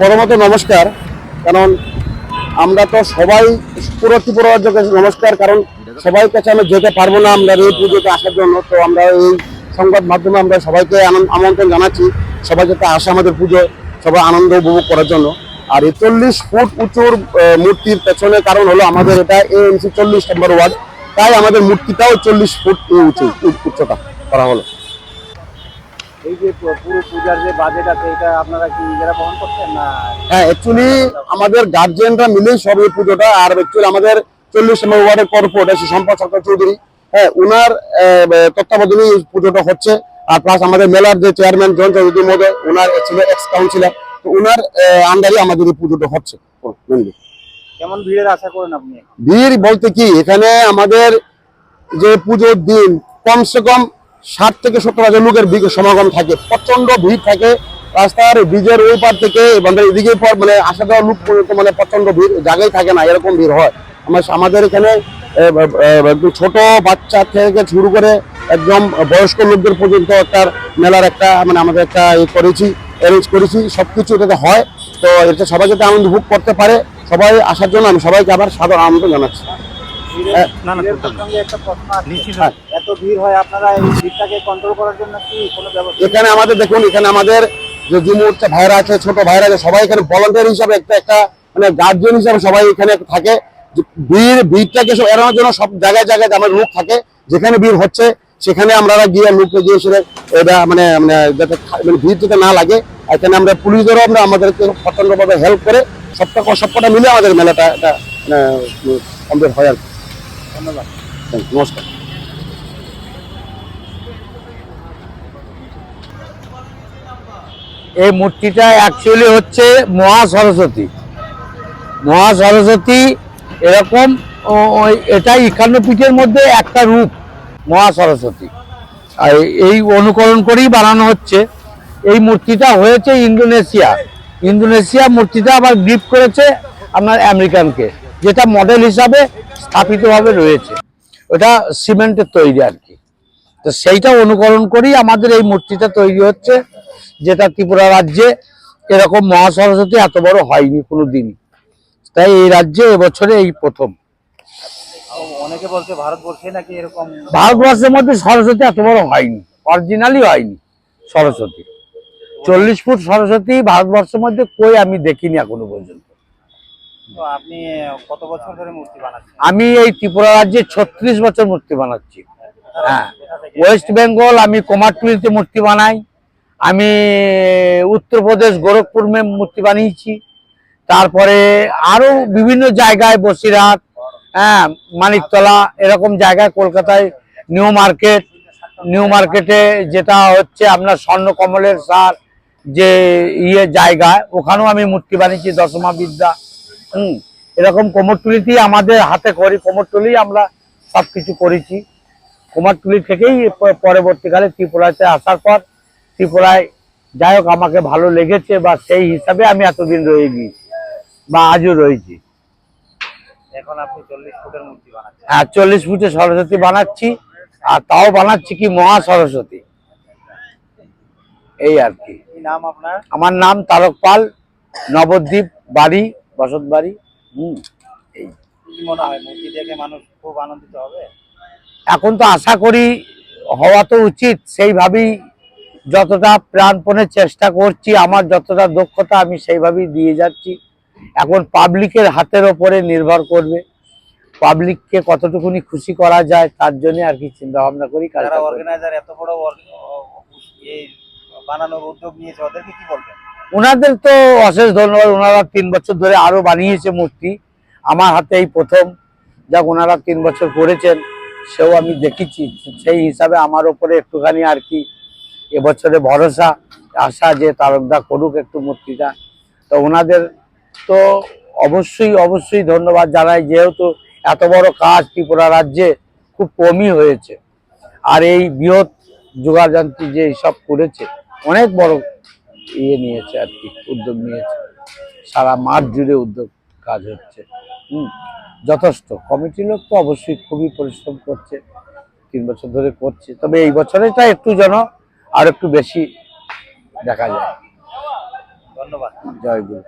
প্রথমত নমস্কার, কারণ আমরা তো সবাই পুরো ত্রিপুরা রাজ্যকে নমস্কার, কারণ সবাই কাছে আমরা যেতে পারব না আমরা এই পুজোতে আসার জন্য, তো আমরা এই সংবাদ মাধ্যমে আমরা সবাইকে আমন্ত্রণ জানাচ্ছি সবাই যাতে আসে আমাদের পুজো, সবাই আনন্দ উপভোগ করার জন্য। আর এই চল্লিশ ফুট উঁচুর মূর্তির পেছনে কারণ হলো আমাদের এটা এএমসি চল্লিশ নম্বর ওয়ার্ড, তাই আমাদের মূর্তিটাও চল্লিশ ফুট উঁচু উচ্চতা করা হলো। এই যে পুরো পূজার যে বাজেট আছে এটা আপনারা কি নিজেরা বহন করছেন না? হ্যাঁ অ্যাকচুয়ালি আমাদের গার্জিয়ানরা মিলেই সব এই পুজোটা আর অ্যাকচুয়ালি আমাদের চল্লিশ নম্বর ওয়ার্ডের কর্পোরেট আছে সম্পদ সরকার চৌধুরী। হ্যাঁ আহ, তত্ত্বাবধানে এই পুজোটা হচ্ছে আর প্লাস আমাদের মেলার যে চেয়ারম্যান জন চৌধুরী মহোদয় উনার ছিল এক্স কাউন্সিলর তো উনার আন্ডারে আমাদের এই পুজোটা হচ্ছে কেমন ভিড়ের আশা করেন আপনি ভিড় বলতে কি এখানে আমাদের যে পুজোর দিন কমসে কম ষাট থেকে সত্তর হাজার লোকের সমাগম থাকে প্রচণ্ড ভিড় থাকে। রাস্তার ব্রিজের ওই পার থেকে মানে এদিকে পর মানে আসা যাওয়া লোক পর্যন্ত মানে প্রচণ্ড ভিড়, জায়গায় থাকে না, এরকম ভিড় হয়। আমার আমাদের এখানে ছোট বাচ্চা থেকে শুরু করে একদম বয়স্ক লোকদের পর্যন্ত একটা মেলার একটা মানে আমাদের একটা ইয়ে করেছি অ্যারেঞ্জ করেছি সব কিছু এটাতে হয়। তো এটা সবাই যাতে আনন্দ উপভোগ করতে পারে, সবাই আসার জন্য আমি সবাইকে আবার সাধারণ আনন্দ জানাচ্ছি। না না হ্যাঁ। এত ভিড় হয় আপনারা এই ভিড়টাকে কন্ট্রোল করার জন্য কি কোনো ব্যবস্থা? এখানে আমাদের দেখুন এখানে আমাদের যে যুমুর্চা ভাইরা আছে ছোট ভাইরা আছে সবাই এখানে ভলান্টিয়ার হিসাবে একটা একটা মানে গার্জিয়ান হিসাবে সবাই এখানে থাকে। ভিড় ভিড়টাকে সব এড়ানোর জন্য সব জায়গায় জায়গায় আমার লোক থাকে। যেখানে ভিড় হচ্ছে সেখানে আমরা গিয়ে লোককে গিয়ে সেটা এটা মানে মানে যাতে মানে ভিড় যাতে না লাগে। এখানে আমরা পুলিশদেরও আমরা আমাদেরকে প্রচন্ডভাবে হেল্প করে সবটা সবকটা মিলে আমাদের মেলাটা এটা মানে কমপ্লিট হয় আর কি। ধন্যবাদ. নমস্কার। এই মূর্তিটা অ্যাকচুয়ালি হচ্ছে মহা সরস্বতী। মহা সরস্বতী এরকম ও- এটা একান্ন পীঠের মধ্যে একটা রূপ মহা সরস্বতী। আর এই অনুকরণ করেই বানানো হচ্ছে। এই মূর্তিটা হয়েছে ইন্দোনেশিয়া। ইন্দোনেশিয়া মূর্তিটা আবার গিফট করেছে আপনার আমেরিকানকে যেটা মডেল হিসাবে স্থাপিতভাবে রয়েছে। ওটা সিমেন্টের তৈরি আর কি। তো সেইটা অনুকরণ করেই আমাদের এই মূর্তিটা তৈরি হচ্ছে যেটা ত্রিপুরা রাজ্যে এরকম মহা সরস্বতী এত বড় হয়নি কোনো দিনই তাই এই রাজ্যে এবছরে এই প্রথম। অনেকে বলছে ভারতবর্ষে নাকি এরকম ভারতবর্ষের মধ্যে সরস্বতী এত বড় হয়নি অরিজিনালি হয়নি সরস্বতী। চল্লিশ ফুট সরস্বতী ভারতবর্ষের মধ্যে কই আমি দেখিনি এখনও পর্যন্ত। আমি এই ত্রিপুরা রাজ্যে ছত্রিশ বছর মূর্তি বানাচ্ছি। হ্যাঁ। ওয়েস্ট বেঙ্গল আমি কুমারটুলিতে মূর্তি বানাই। আমি উত্তরপ্রদেশ গোরখপুর মে মূর্তি বানিয়েছি। তারপরে আরও বিভিন্ন জায়গায় বসিরহাট হ্যাঁ মানিকতলা, এরকম জায়গায় কলকাতায় নিউ মার্কেট নিউ মার্কেটে যেটা হচ্ছে আপনার স্বর্ণকমলের সার যে ইয়ে জায়গায় ওখানেও আমি মূর্তি বানিয়েছি দশমা বিদ্যা। হুম এরকম কোমরটুলিতেই আমাদের হাতে করি কোমরটুলি আমরা সবকিছু করেছি। কুমারটুলি থেকেই পরবর্তীকালে ত্রিপুরাতে আসার পর ত্রিপুরায় যাই হোক আমাকে ভালো লেগেছে বা সেই হিসাবে আমি এতদিন রয়ে গিয়েছি বা আজও রয়েছি। এখন আপনি চল্লিশ ফুটের মূর্তি বানাচ্ছেন। হ্যাঁ চল্লিশ ফুটে সরস্বতী বানাচ্ছি আর তাও বানাচ্ছি কি মহা সরস্বতী। এই আর কি। কি নাম আপনার? আমার নাম তারক পাল নবদ্বীপ বাড়ি বসত বাড়ি হুম। এই কি মনে হয় মূর্তি দেখে মানুষ খুব আনন্দিত হবে? এখন তো আশা করি হওয়া তো উচিত সেইভাবেই যতটা প্রাণপণে চেষ্টা করছি আমার যতটা দক্ষতা আমি সেইভাবেই দিয়ে যাচ্ছি। এখন পাবলিকের হাতের ওপরে নির্ভর করবে পাবলিককে কতটুকুনি খুশি করা যায় তার জন্য আর কি চিন্তা ভাবনা করি অর্গানাইজার এত বড় বানানোর উদ্যোগ নিয়েছে ওদেরকে কি বলবেন? ওনাদের তো অশেষ ধন্যবাদ। ওনারা তিন বছর ধরে আরও বানিয়েছে মূর্তি। আমার হাতে এই প্রথম। যাক, ওনারা তিন বছর করেছেন, সেও আমি দেখেছি। সেই হিসাবে আমার ওপরে একটুখানি আর কি এবছরে ভরসা, আশা যে তারকদা করুক একটু মূর্তিটা। তো ওনাদের তো অবশ্যই অবশ্যই ধন্যবাদ জানাই। যেহেতু এত বড় কাজ ত্রিপুরা রাজ্যে খুব কমই হয়েছে। আর এই বৃহৎ যোগাযান্ত্রী যে সব করেছে, অনেক বড় ইয়ে নিয়েছে আর কি উদ্যোগ নিয়েছে। সারা মাঠ জুড়ে উদ্যোগ কাজ হচ্ছে। হুম যথেষ্ট। কমিটি লোক তো অবশ্যই খুবই পরিশ্রম করছে তিন বছর ধরে করছে। তবে এই বছরেটা একটু যেন আর একটু বেশি দেখা যায়। ধন্যবাদ। জয় গুরু